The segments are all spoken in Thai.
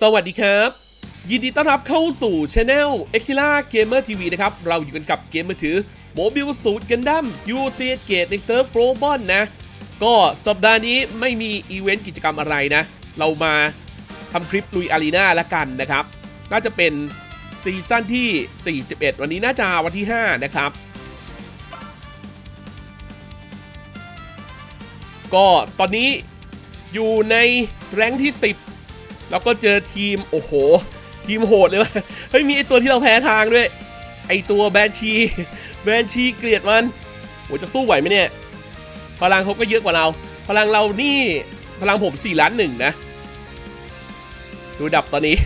สวัสดีครับ ยินดีต้อนรับเข้าสู่ช anel e x i l a Gamer TV นะครับ เราอยู่กันกับเกมมือถือโมบิลสูตรกันดั้มยูเซียเกตในเซิร์ฟโปรบอนนะ ก็สัปดาห์นี้ไม่มีอีเวนต์กิจกรรมอะไรนะ เรามาทำคลิปลุยอารีนาละกันนะครับ น่าจะเป็นซีซั่นที่ 41 วันนี้น่าจะวันที่ 5 นะครับ ก็ตอนนี้อยู่ในแรงค์ที่ 10 แล้วก็เจอทีมโอ้โห ทีมโหดเลยวะเฮ้ยมีไอตัวที่เราแพ้ทางด้วย ไอตัวแบนชีแบนชีเกลียดมันโหจะสู้ไหวไหมเนี่ย พลังเขาก็เยอะกว่าเรา พลังเรานี่พลังผม4ล้านหนึ่งนะดูดับตอนนี้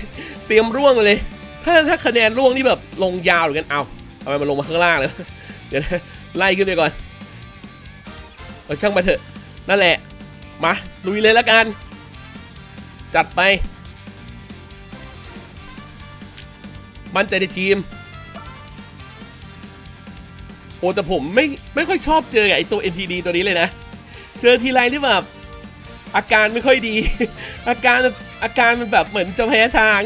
เตรียมร่วงเลย ถ้าถ้าคะแนนร่วงนี่แบบลงยาวเหมือนกันเอาทำไมมันลงมาข้างล่างเลยเดี๋ยวนะไล่ขึ้นไปก่อนเอาช่างมาเถอะ นั่นแหละ มาลุยเลยละกัน จัดไป มั่นใจในทีม โอ้แต่ผมไม่ไม่ค่อยชอบเจอไอตัว NTD ตัวนี้เลยนะ เจอทีไรที่แบบอาการไม่ค่อยดี อาการอาการมันแบบเหมือนจะแพ้ทาง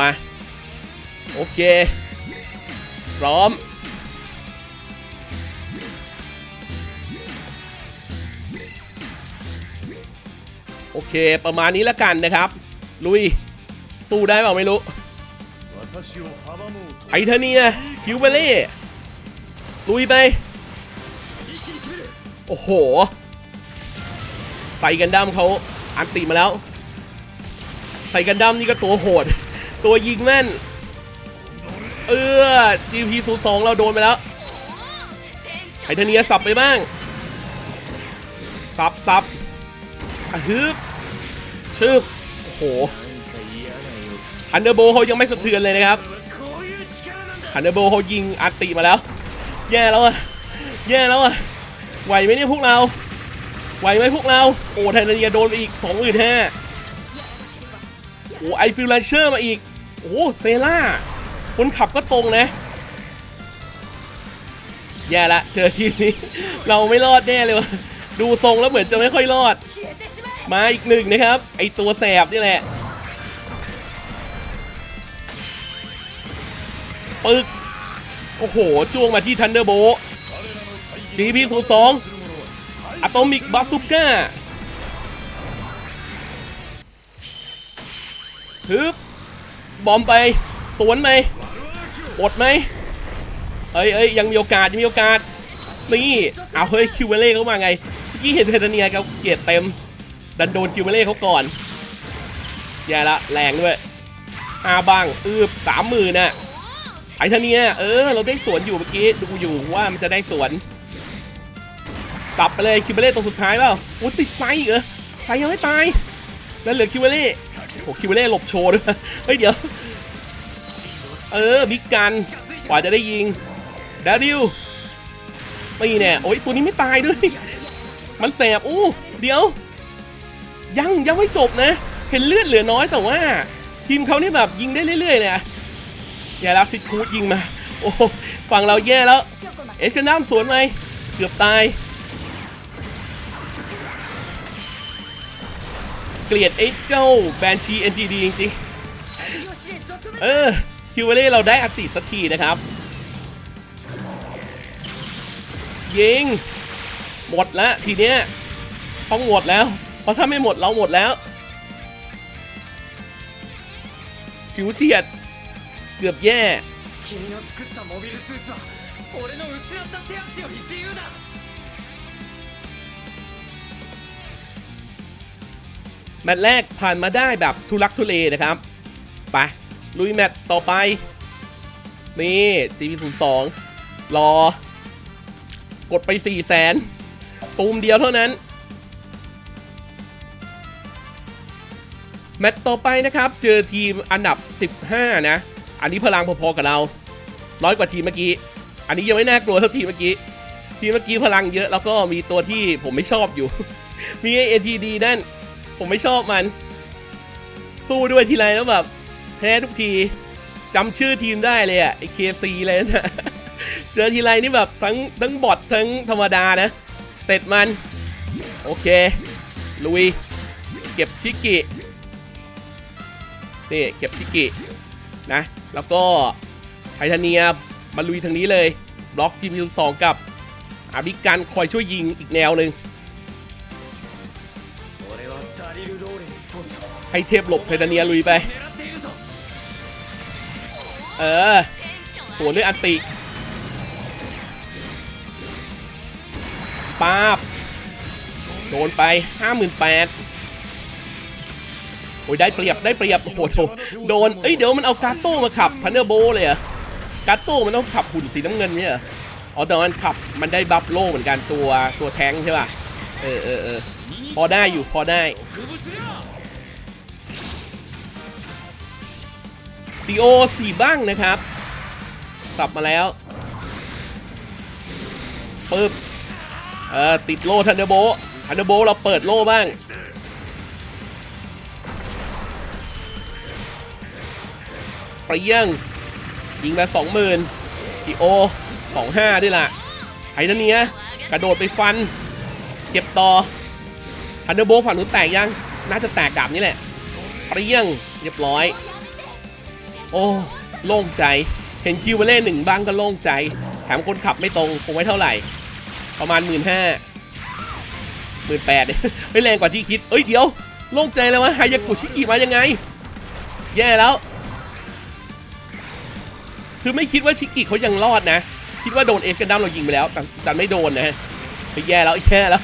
มา โอเค พร้อม โอเคประมาณนี้ละกันนะครับ ลุย สู้ได้เปล่าไม่รู้ไอเทเนียคิวเบลี่ลุยไป โอ้โหใส่กันดั้มเขาอันติมาแล้วใส่กันดั้มนี่ก็ตัวโหด ตัวยิงแม่น เออ GP 0 2เราโดนไปแล้วไอเทเนียสับไปบ้าง สับสับฮึบชึบโอ้โห ฮันเดอร์โบโฮยังไม่สะเทือนเลยนะครับฮันเดอร์โบโฮยิงอาร์ติมาแล้ว แย่แล้วอะ แย่แล้วอะ ไหวไหมเนี่ยพวกเรา ไหวไหมพวกเรา โอ้ไทเนียโดนไปอีก2 5 0 0 0โอ้ไอฟิลเลเชอร์มาอีก โอ้เซล่า คนขับก็ตรงนะ แย่ละเจอทีนี้ เราไม่รอดแน่เลยวะดูทรงแล้วเหมือนจะไม่ค่อยรอด มาอีกหนึ่งนะครับ ไอตัวแสบนี่แหละ ปึกโอ้โห จ้วงมาที่ทันเดอร์โบ GP 0 2อะตอมิกบาซูก้าฮึบบอมไป สวนไหมอดไหมเอ้ยเอ้ยยังมีโอกาส ยังมีโอกาส นี่เอาเฮ้ย คิวเวเล่เขามาไง เมื่อกี้เห็นเทเทเนียเขาเกียรเต็ม ดันโดนคิวเวเล่เขาก่อน แย่ละ แรงด้วยอาบัง อืบสามหมื่นน่ะ ไอเทเนียเออ เราได้สวนอยู่เมื่อกี้ ดูอยู่ว่ามันจะได้สวนสับไปเลยคิวเบเล่ตัวสุดท้ายเปล่าอุ้ยติดไซเหรอไซยังไม่ตาย แล้วเหลือคิวเบเล่โอ้คิวเบเล่หลบโชว์ด้วยเฮ้ยเดี๋ยว เออบิ๊กกัน กว่าจะได้ยิงดาริวไม่แน่โอ้ยตัวนี้ไม่ตายด้วย มันแสบอู้เดี๋ยว ยังยังไม่จบนะ เห็นเลือดเหลือน้อยแต่ว่า ทีมเขานี่แบบยิงได้เรื่อยๆเลย แย่แล้วซิดคูดยิงมา โอ้ฝั่งเราแย่แล้ว เอชกันน้ำสวนไหมเกือบตาย เกลียดไอ้เจ้าแบนชี NTD จริงๆ เออ คิวเวเล่เราได้อัติสักทีนะครับ ยิง หมดแล้วทีเนี้ยต้องหมดแล้ว เพราะถ้าไม่หมดเราหมดแล้ว ชิวเฉียด เกือบแย่แมตช์แรกผ่านมาได้แบบทุลักทุเลนะครับ ไป ลุยแมตช์ต่อไป นี่ GP02 รอ กดไป 4 0 0แสนตูมเดียวเท่านั้น แมตช์ต่อไปนะครับ เจอทีมอันดับ 15 นะ อันนี้พลังพอๆกับเรา น้อยกว่าทีเมื่อกี้ อันนี้ยังไม่น่ากลัวเท่าทีเมื่อกี้ ทีเมื่อกี้พลังเยอะแล้วก็มีตัวที่ผมไม่ชอบอยู่ มีไอ้ ATD นั่น ผมไม่ชอบมัน สู้ด้วยทีไรแล้วแบบแพ้ทุกทีจำชื่อทีมได้เลยอะไอเคซีเลยนะเจอทีไรนี่แบบทั้งทั้งบอททั้งธรรมดานะ เสร็จมัน โอเค ลุย เก็บชิกิ นี่ เก็บชิกิ นะ แล้วก็ไททเนียมาลุยทางนี้เลยบล็อกจีมิวสองกับอาบิกันคอยช่วยยิงอีกแนวหนึ่งให้เทพหลบไททเนียลุยไป เออสวนด้วยอันติปาบโดนไป 58,000 โอ้ยได้เปรียบได้เปรียบโอ้โหโดนเอ้ยเดี๋ยวมันเอากาโต้มาขับทันเดอร์โบเลยอะกาโต้มันต้องขับหุ่นสีน้ำเงินเนี่ยอ๋อแต่มันขับมันได้บัฟโล่เหมือนกันตัวตัวแทงใช่ป่ะเออเออเออพอได้อยู่พอได้ดีโอสี่บ้างนะครับสับมาแล้วปึ๊บเออติดโล่ทันเดอร์โบทันเดอร์โบเราเปิดโล่บ้าง เปรี้ยงยิงมาสองหมื่นดีโอสองห้าด้วยล่ะไทเทเนียกระโดดไปฟันเก็บต่อทันเดอร์โบฝั่งนู้นแตกยัง น่าจะแตกกลับนี่แหละเปรี้ยงเรียบร้อย โอ้โล่งใจ เห็นคิวเวเล่หนึ่งบ้างก็โล่งใจ แถมคนขับไม่ตรงคงไว้เท่าไหร่ ประมาณหมื่นห้าหมื่นแปดไม่แรงกว่าที่คิด เอ้ยเดี๋ยว โล่งใจแล้ววะฮยากุชิกิมายังไง แย่แล้ว คือไม่คิดว่าชิกี้เขายังรอดนะ คิดว่าโดนเอสกันดั้มเรายิงไปแล้วแต่ไม่โดนนะไปแย่แล้วแย่แล้ว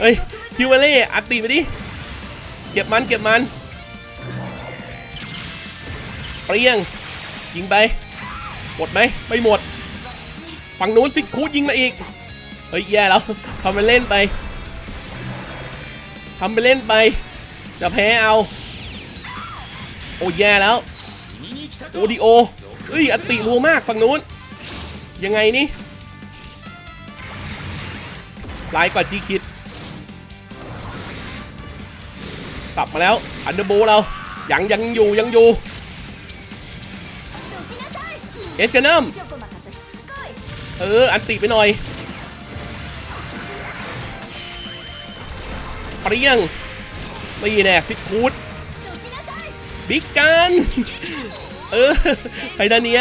เฮ้ยคิวเวเล่อัดตีไปดิเก็บมันเก็บมันเปรี้ยงยิงไปหมดไหมไม่หมด ฝั่งนู้นซิคูดยิงมาอีกเฮ้ยแย่แล้วทำไปเล่นไปทำไปเล่นไป จะแพ้เอา โอ้แย่แล้วโอดีโอ เอ้ยอติรัวมากฝั่งนู้น ยังไงนี่ร้ายกว่าที่คิด สับมาแล้ว อันเดอร์โบเรา ยังยังอยู่ยังอยู่ เอสกันนัมเออ อันติไปหน่อยเปรี้ยงไม่แน่ฟิตคูดบิ๊กกัน เออไททาเนีย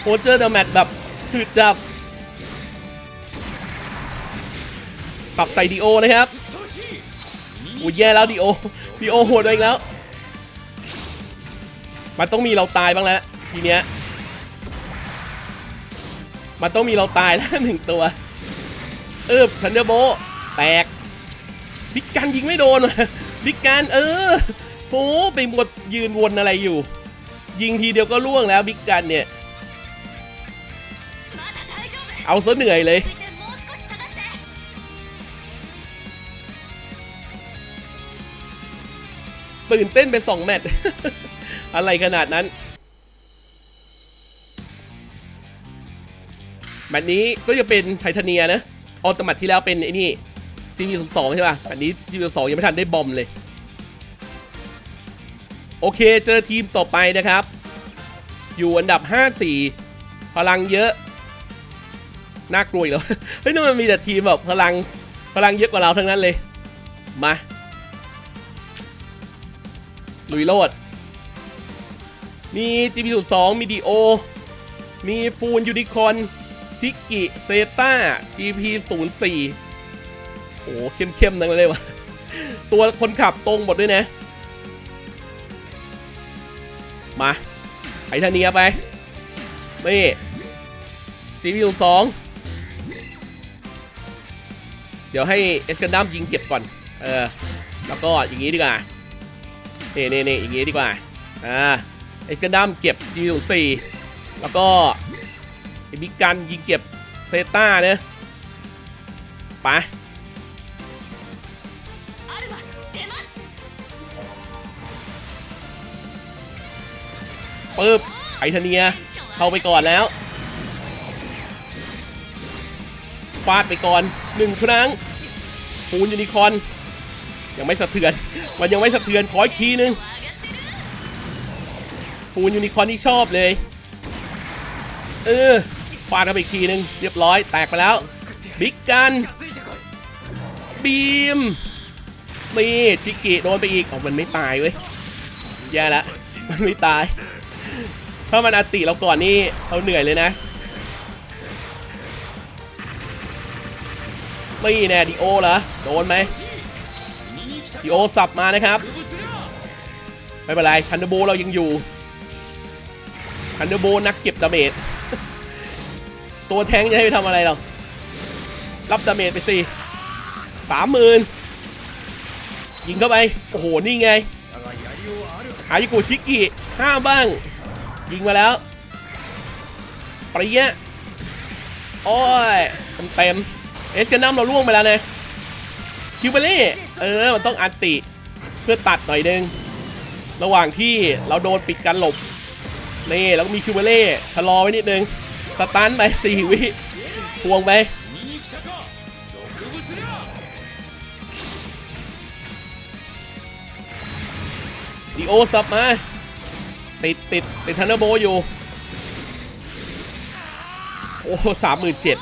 โคเจอร์เดอะแมตแบบหืดจับปรับใส่ดีโอนะครับอุ้ยแย่แล้วดีโอดีโอโหดไปอีกแล้ว มันต้องมีเราตายบ้างแล้วทีเนี้ยมันต้องมีเราตายแล้วหนึ่งตัวเออทันเดอร์โบแตกบิ๊กกันยิงไม่โดนบิ๊กกันเออโหไปหมดยืนวนอะไรอยู่ ยิงทีเดียวก็ล่วงแล้วบิ๊กกันเนี่ย เอาซะเหนื่อยเลย ตื่นเต้นไปสองแมตช์อะไรขนาดนั้น แมตช์นี้ก็จะเป็นไทเทเนียนะ ออตมัตที่แล้วเป็นไอ้นี่จีวีสองใช่ป่ะแมตช์นี้จีวีสองยังไม่ทันได้บอมเลย โอเคเจอทีมต่อไปนะครับ อยู่อันดับ 5-4 พลังเยอะ น่ากลัวอีกแล้วเฮ้ยนี่มันมีแต่ทีมแบบพลังพลังเยอะกว่าเราทั้งนั้นเลย มาลุยโลด มี GP02 มีดีโอ มีฟูนยูนิคอนชิกิเซต้า GP04 โอ้เข้มๆทั้งนั้นเลยวะตัวคนขับตรงหมดด้วยนะ มาไททาเนียไปนี่ GP02 เดี๋ยวให้เอสกันดัมยิงเก็บก่อน เออ แล้วก็อย่างนี้ดีกว่าเนี่นี่นี่อย่างงี้ดีกว่า อ่า เอ็กซ์ดัมเก็บจีูสี่แล้วก็ไอบิ๊กกันยิงเก็บเซต้าเนะไป ปึ๊บไทเทเนียเข้าไปก่อนแล้วฟาดไปก่อนหนึ่งครั้งปูนยูนิคอน ยังไม่สะเทือน มันยังไม่สะเทือนขออีกทีนึงปูนยูนิคอนที่ชอบเลย เออฟาดเข้าไปอีกทีนึงเรียบร้อยแตกไปแล้วบิ๊กกันบีมมีชิกิโดนไปอีกอ๋อมันไม่ตายเว้ยแย่ละมันไม่ตาย ถ้ามันอติเราก่อนนี่เราเหนื่อยเลยนะไม่แน่ดิโอเหรอโดนไหมดิโอสับมานะครับ ไม่เป็นไรทันเดอร์โบเรายังอยู่ทันเดอร์โบนักเก็บดาเมจตัวแทงจะให้ไปทำอะไรหรอรับดาเมจไปสิสามหมื่นยิงเข้าไป โอ้โห นี่ไงหายิกูชิกิห้าบ้าง ยิงมาแล้วปริยะโอ้ยเต็มเอชกันดัมเราล่วงไปแล้วนะคิวเบลี่เออ มันต้องอันติเพื่อตัดหน่อยนึง ระหว่างที่เราโดนปิดการหลบ นี่แล้วก็มีคิวเบลี่ชะลอไว้นิดนึง สตันไปสี่วิพวงไปดีโอสับมา ติดติดติดทันเดอร์โบอยู่ โอ้โหสามหมื่นเจ็ด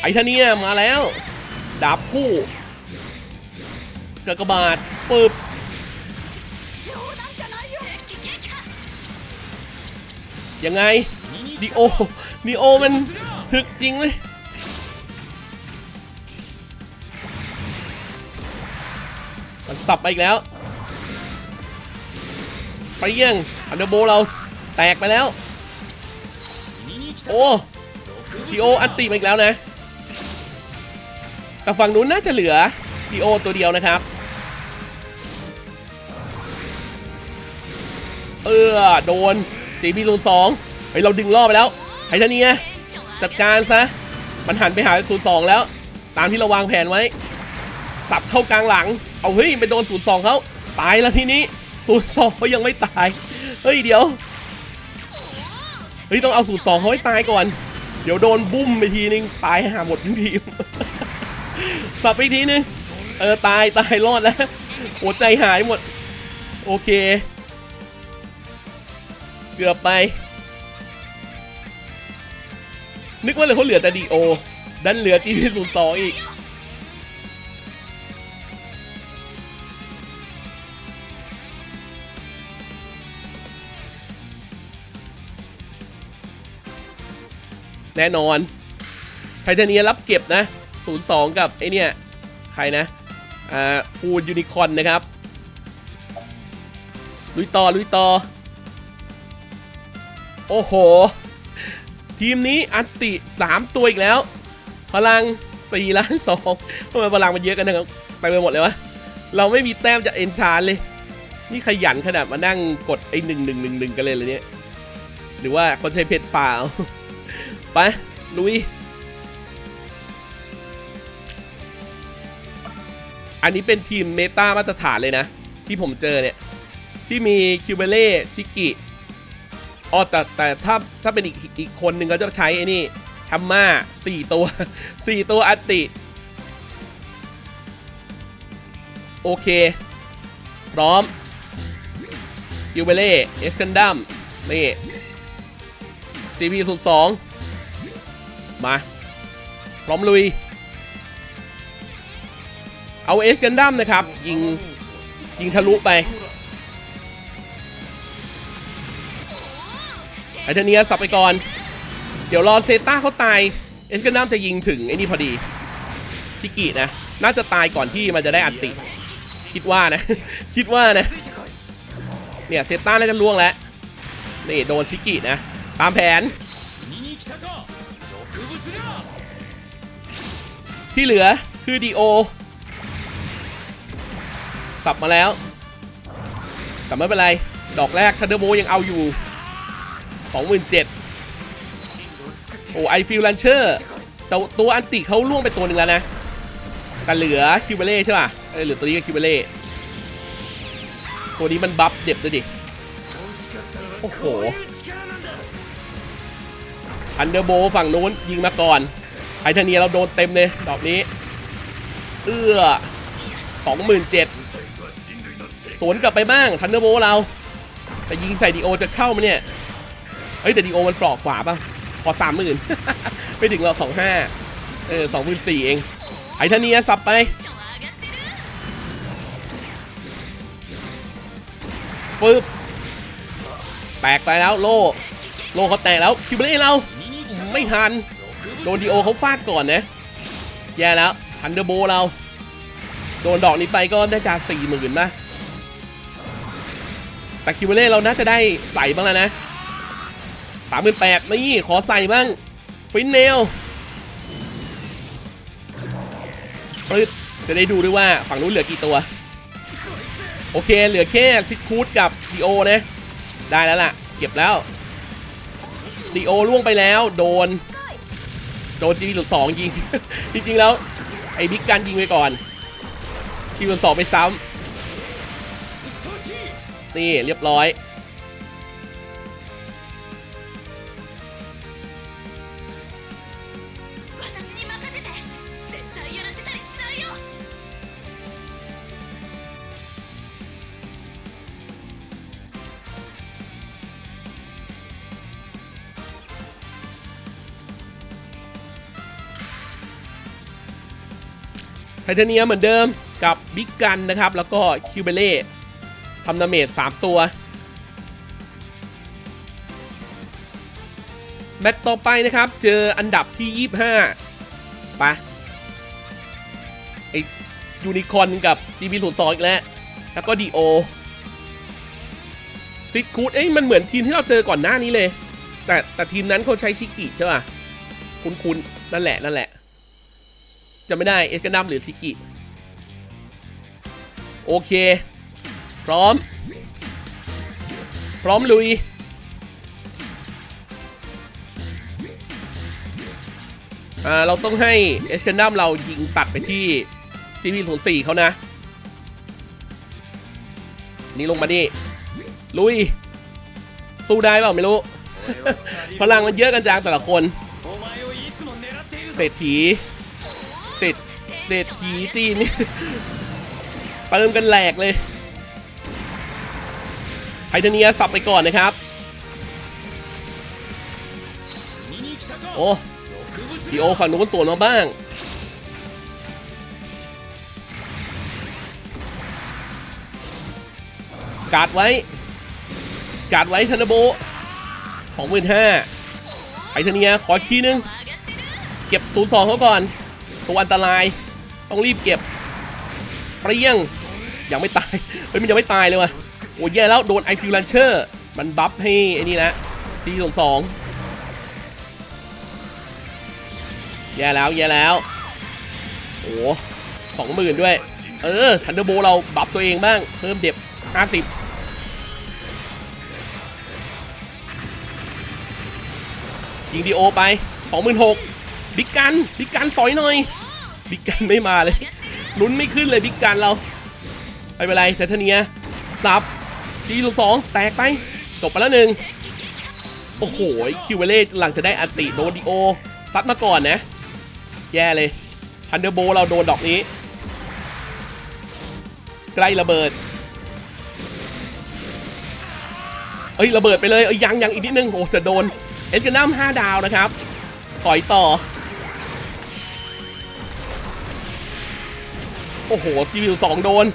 ไอ้ท่านี้มาแล้ว ดาบคู่กระกบาดปึบยังไงดีโอดีโอมันถึกจริงเลยมันสับไปอีกแล้ว เยี่ยงอันเดอร์โบเราแตกไปแล้ว โอ้พีโออันตีมาอีกแล้วนะ แต่ฝั่งนู้นน่าจะเหลือพีโอตัวเดียวนะครับ เออโดนจีบีลูนสองไปเราดึงรอบไปแล้วไททานีจัดการซะ มันหันไปหาศูนย์สองแล้ว ตามที่เราวางแผนไว้ สับเข้ากลางหลัง เอาเฮ้ยไปโดนศูนย์สองเขาตายแล้วทีนี้ ศูนย์สองเขายังไม่ตาย เฮ้ยเดี๋ยว เฮ้ยต้องเอาศูนย์สองเขาให้ตายก่อน เดี๋ยวโดนบุ้มไปทีนึงตายหาหมดทั้งทีม สับไปอีกทีนึง เออตายตายรอดแล้วหัวใจหายหมด โอเค เกือบไป นึกว่าเลยเขาเหลือแต่ดีโอ ดันเหลือจีพีศูนย์สองอีก แน่นอน ไทเทเนียรับเก็บนะ 02 กับไอเนี่ย ใครนะ อ่า ฟูดยูนิคอนนะครับ ลุยต่อ ลุยต่อ โอ้โห ทีมนี้อันติ 3 ตัวอีกแล้ว พลัง4ล้าน2ทำไมพลังมันเยอะกันนะครับไปไปหมดเลยวะ เราไม่มีแต้มจะเอนชานเลย นี่ขยันขนาดมานั่งกดไอ้หนึ่งหนึ่งหนึ่งหนึ่งกันเลยเลยเนี่ย หรือว่าคนใช้เพชรเปล่า ไปลุย อันนี้เป็นทีมเมตามาตรฐานเลยนะ ที่ผมเจอเนี่ย ที่มีคิวเบเล่ชิกิอ๋อแต่แต่ถ้าถ้าเป็นอีกอีกคนหนึ่งก็จะใช้ไอ้นี่ทัมมาสี่ตัวสี่ตัวอัตติ โอเค พร้อมคิวเบเล่เอสกันดัมนี่ GP สุดสอง มาพร้อมลุย เอาเอสกันดัมนะครับ ยิง ยิงทะลุไปไอเทเนียสับไปก่อน เดี๋ยวรอเซต้าเขาตาย เอสกันดัมจะยิงถึงไอ้นี่พอดี ชิกินะ น่าจะตายก่อนที่มันจะได้อัติ คิดว่านะ คิดว่านะ เนี่ยเซต้าน่าจะล่วงแล้ว นี่โดนชิกินะ ตามแผน ที่เหลือคือดีโอสับมาแล้ว แต่ไม่เป็นไร ดอกแรกทันเดอร์โบยังเอาอยู่ 27,000โอ้ไอฟิลลันเชอร์แต่ตัวอันติเขาล่วงไปตัวหนึ่งแล้วนะ แต่เหลือคิวเบเล่ใช่ป่ะเอเหลือตัวนี้ก็คิวเบเล่ตัวนี้มันบัฟเด็บด้วยดิ โอ้โห อันเดอร์โบฝั่งนู้นยิงมาก่อน ทเทเนียเราโดนเต็มเลยดอกนี้ เอื้อสองหมื่นเจ็ดสวนกลับไปบ้างทันเดอร์โบเรา แต่ยิงใส่ดีโอจะเข้ามาเนี่ยเฮ้ยแต่ดีโอมันปลอกขวาปะขอสามหมื่นไม่ถึงเราสองห้าเออสองหมื่นสี่เองไทเทเนียสับไปปึ๊บแตกไปแล้วโล โลเขาแตกแล้วคิวเบเล่เราไม่ทัน โดนดีโอเขาฟาดก่อนนะ แย่แล้วทันเดอร์โบเรา โดนดอกนี้ไปก็ได้จากสี่หมื่นนะแต่คิวเบเล่เราน่าจะได้ใส่บ้างแล้วนะสามหมื่นแปดนี่ขอใส่บ้าง ฟินเนลปึ๊ดจะได้ดูด้วยว่าฝั่งนู้นเหลือกี่ตัว โอเค เหลือแค่ซิกคูดกับดีโอนะ ได้แล้วล่ะ เก็บแล้วดีโอล่วงไปแล้ว โดน โดนจีหลุดสองยิง จริงๆแล้ว ไอ้บิ๊กกันยิงไปก่อนจีหลุดสองไปซ้ำนี่เรียบร้อย ไทเทเนียเหมือนเดิมกับบิ๊กกันนะครับ แล้วก็คิวเบเล่ทำดาเมจ3ตัว แมตช์ต่อไปนะครับ เจออันดับที่ 25 ไปะไอยูนิคอนกับ GB 0 2อีกแล้ว แล้วก็ดีโอซิดคูดเอ้ยมันเหมือนทีมที่เราเจอก่อนหน้านี้เลย แต่แต่ทีมนั้นเขาใช้ชิกิใช่ป่ะ คุ้นๆนั่นแหละนั่นแหละ จะไม่ได้เอสกันดัมหรือซิกิ โอเค พร้อม พร้อมลุยเราต้องให้เอสกันดัมเรายิงตัดไปที่จีพีโซนสี่เขานะ นี่ลงมานี่ ลุย สู้ได้เปล่าไม่รู้ พลังมันเยอะกันจังแต่ละคน เศรษฐี เศรษฐีจีนนี่เติมกันแหลกเลยไทเทเนียสับไปก่อนนะครับ โอ้ดีโอฝั่งนู้นสวนมาบ้าง กาดไว้ กาดไว้ธนโบของเว้นห้าไทเทเนียขอทีนึง เก็บศูนย์สองเขาก่อน ตัวอันตราย ต้องรีบเก็บเปรี้ยงยังไม่ตาย เฮ้ยมันยังไม่ตายเลยว่ะโอ้ยแย่แล้วโดนไอฟิวลันเชอร์มันบัฟให้ไอ้นี่ละ G02 แย่แล้วแย่แล้วโอ้สองหมื่นด้วย เออทันเดอร์โบเราบัฟตัวเองบ้าง เพิ่มเด็บห้าสิบยิงดีโอไปสองหมื่นหกบิ๊กกันบิ๊กกันสอยหน่อย บิ๊กกันไม่มาเลยลุ้นไม่ขึ้นเลยบิ๊กกันเราไม่เป็นไรเทเทเนียซับจีลูกสองแตกไป จบไปแล้วหนึ่งโอ้โหคิวเวเล่หลังจะได้อัติโดนดีโอซัดมาก่อนนะ แย่เลยทันเดอร์โบเราโดนดอกนี้ ใกล้ระเบิดเอ้ยระเบิดไปเลยเอ้ยยังยังอีกนิดนึงโอ้จะโดน เอ็นกันดั้ม5ดาวนะครับถอยต่อ โอ้โหคิวสองโดน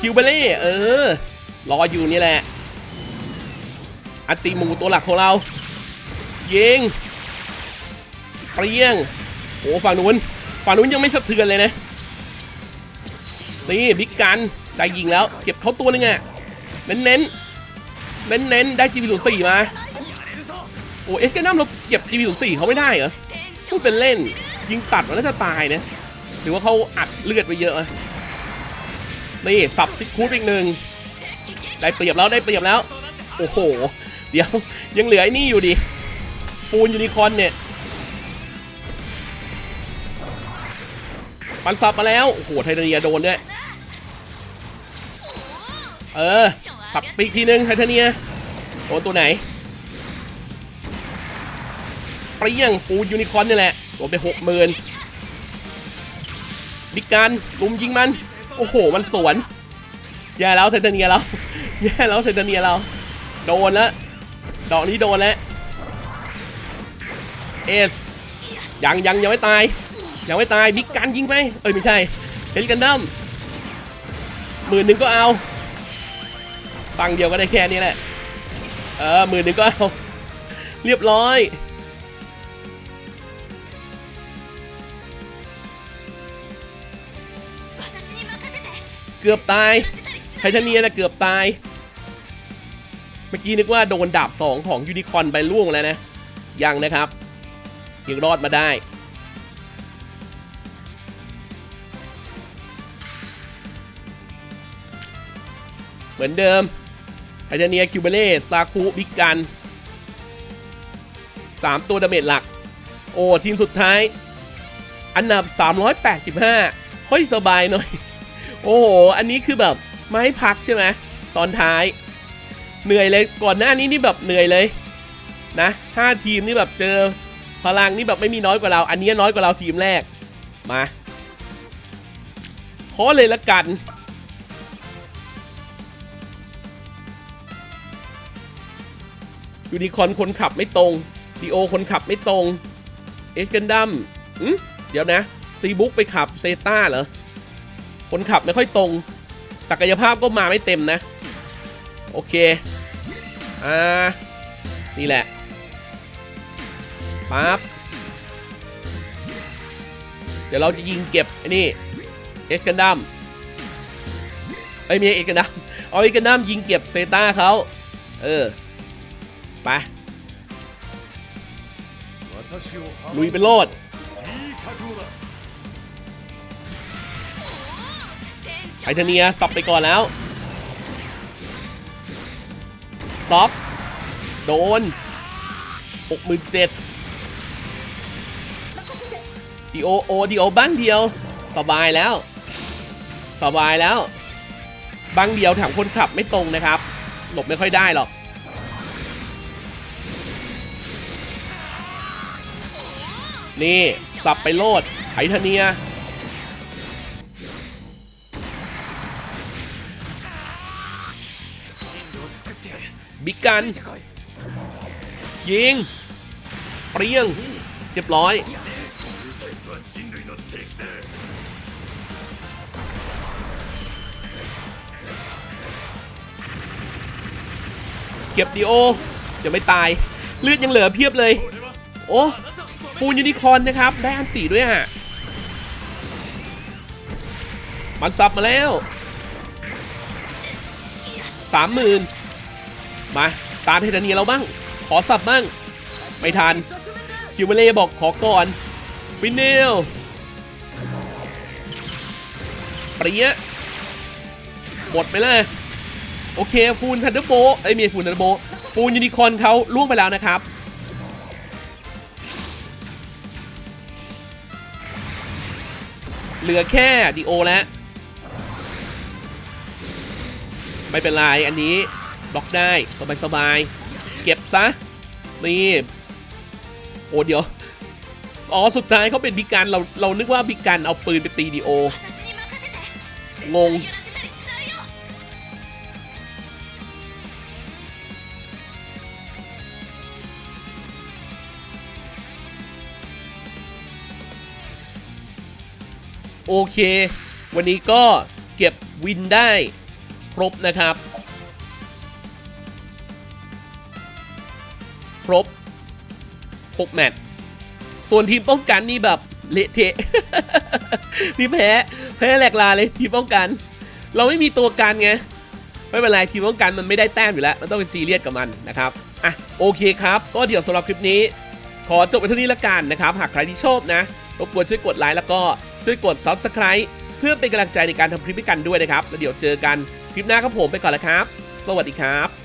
คิวเบเล่เออ รออยู่นี่แหละ อันติมูตัวหลักของเรา ยิง เปรี้ยง โอ้ฝั่งนู้น ฝั่งนู้นยังไม่สะเทือนเลยนะ นี่บิ๊กกันได้ยิงแล้ว เก็บเขาตัวหนึงอะเน้นเน้นเน้นเน้นได้จีบีศูนย์สี่มา โอ้เอสแกนัมเราเก็บจีบีศูนย์สี่เขาไม่ได้เหรอพูดเป็นเล่น ยิงตัดมันน่าจะตายนะ หรือว่าเขาอัดเลือดไปเยอะนี่สับซิกคูดอีกหนึ่งได้เปรียบแล้วได้เปรียบแล้ว โอ้โห เดี๋ยวยังเหลือไอ้นี่อยู่ดิฟูนยูนิคอนเนี่ยมันสับมาแล้ว โอ้โห ไทเทเนียโดนด้วย เออ สับปอีกทีนึงไทเทเนียโดนตัวไหนเปรี้ยงฟูนยูนิคอนนี่แหละโดนไปหกหมื่น บิ๊กการลุมยิงมัน โอ้โห มันสวน แย่แล้วไทเทเนียเรา แย่แล้วไทเทเนียเรา โดนแล้ว ดอกนี้โดนแล้ว เอส ยังยังยังไม่ตาย ยังไม่ตายบิ๊กกันยิงไหมเอ้ยไม่ใช่เฮลิกันดัมหมื่นหนึ่งก็เอาตังเดียวก็ได้แค่นี้แหละ เออหมื่นหนึ่งก็เอา เรียบร้อย เกือบตายไทเทเนียนะเกือบตาย เมื่อกี้นึกว่าโดนดาบ 2 ของยูนิคอนไปล่วงแล้วนะ ยังนะครับ ยังรอดมาได้เหมือนเดิมไทเทเนียคิวเบเล่ซาคุบิกัน 3 ตัวดาเมจหลัก โอ้ ทีมสุดท้าย อันดับ 385 ค่อยสบายหน่อย โอ้โห อันนี้คือแบบไม้พักใช่ไหมตอนท้าย เหนื่อยเลยก่อนหน้านี้นี่แบบเหนื่อยเลยนะห้าทีมนี่แบบเจอพลังนี่แบบไม่มีน้อยกว่าเรา อันนี้น้อยกว่าเราทีมแรกมาขอเลยละกัน ยูนิคอร์นคนขับไม่ตรงดีโอคนขับไม่ตรง เอสกันดัมอืมเดี๋ยวนะ ซีบุ๊กไปขับเซต้าเหรอ คนขับไม่ค่อยตรง ศักยภาพก็มาไม่เต็มนะ โอเค อ่า นี่แหละปั๊บเดี๋ยวเราจะยิงเก็บไอ้นี่เอสกันดัมเอ้ยไม่ใช่เอสกันดัมเอาเอสกันดัมยิงเก็บเซต้าเขาเออ ไปลุยไปโลด ไทเทเนียซับไปก่อนแล้วซอฟโดน67ดีโอโอดีโอบ้างเดียว สบายแล้ว สบายแล้วบ้างเดียวแถมคนขับไม่ตรงนะครับ หลบไม่ค่อยได้หรอกนี่ สับไปโลดไทเทเนีย บิ๊กกัน ยิง เปรี้ยง เรียบร้อย เก็บดีโอยังไม่ตาย เลือดยังเหลือเพียบเลย โอ้ฟูนยูนิคอนนะครับ ได้อันติด้วยฮะมันซับมาแล้วสามหมื่น มาตาเทเทเนียเราบ้าง ขอสับบ้าง ไม่ทัน คิวเบเล่บอกขอก่อนฟินเนลเปรี้ยหมดไปเลยโอเคฟูนทันเดอร์โบเอ้ยไมีฟูนทันเดอร์โบฟูนยูนิคอนเขาล่วงไปแล้วนะครับ เหลือแค่ดีโอแล้ว ไม่เป็นไรอันนี้ บล็อกได้สบายสบายเก็บซะนี่โอ้เดี๋ยวอ๋อสุดท้ายเขาเป็นบิการเราเรานึกว่าบิการเอาปืนไปตีดีโองงโอเค วันนี้ก็เก็บวินได้ครบนะครับ ครบ 6 แมตช์ส่วนทีมป้องกันนี่แบบเละเทะนี่แพ้แพ้แหลกลาเลยทีมป้องกัน เราไม่มีตัวกันไงไม่เป็นไรทีมป้องกันมันไม่ได้แต้มอยู่แล้ว มันต้องเป็นซีเรียสกับมันนะครับอะโอเคครับ ก็เดี๋ยวสำหรับคลิปนี้ ขอจบไปเท่านี้ละกันนะครับ หากใครที่ชอบนะรบกวนช่วยกดไลค์แล้วก็ช่วยกด Subscribe เพื่อเป็นกำลังใจในการทำคลิปให้กันด้วยนะครับ แล้วเดี๋ยวเจอกันคลิปหน้าครับผมไปก่อนล้วครับ สวัสดีครับ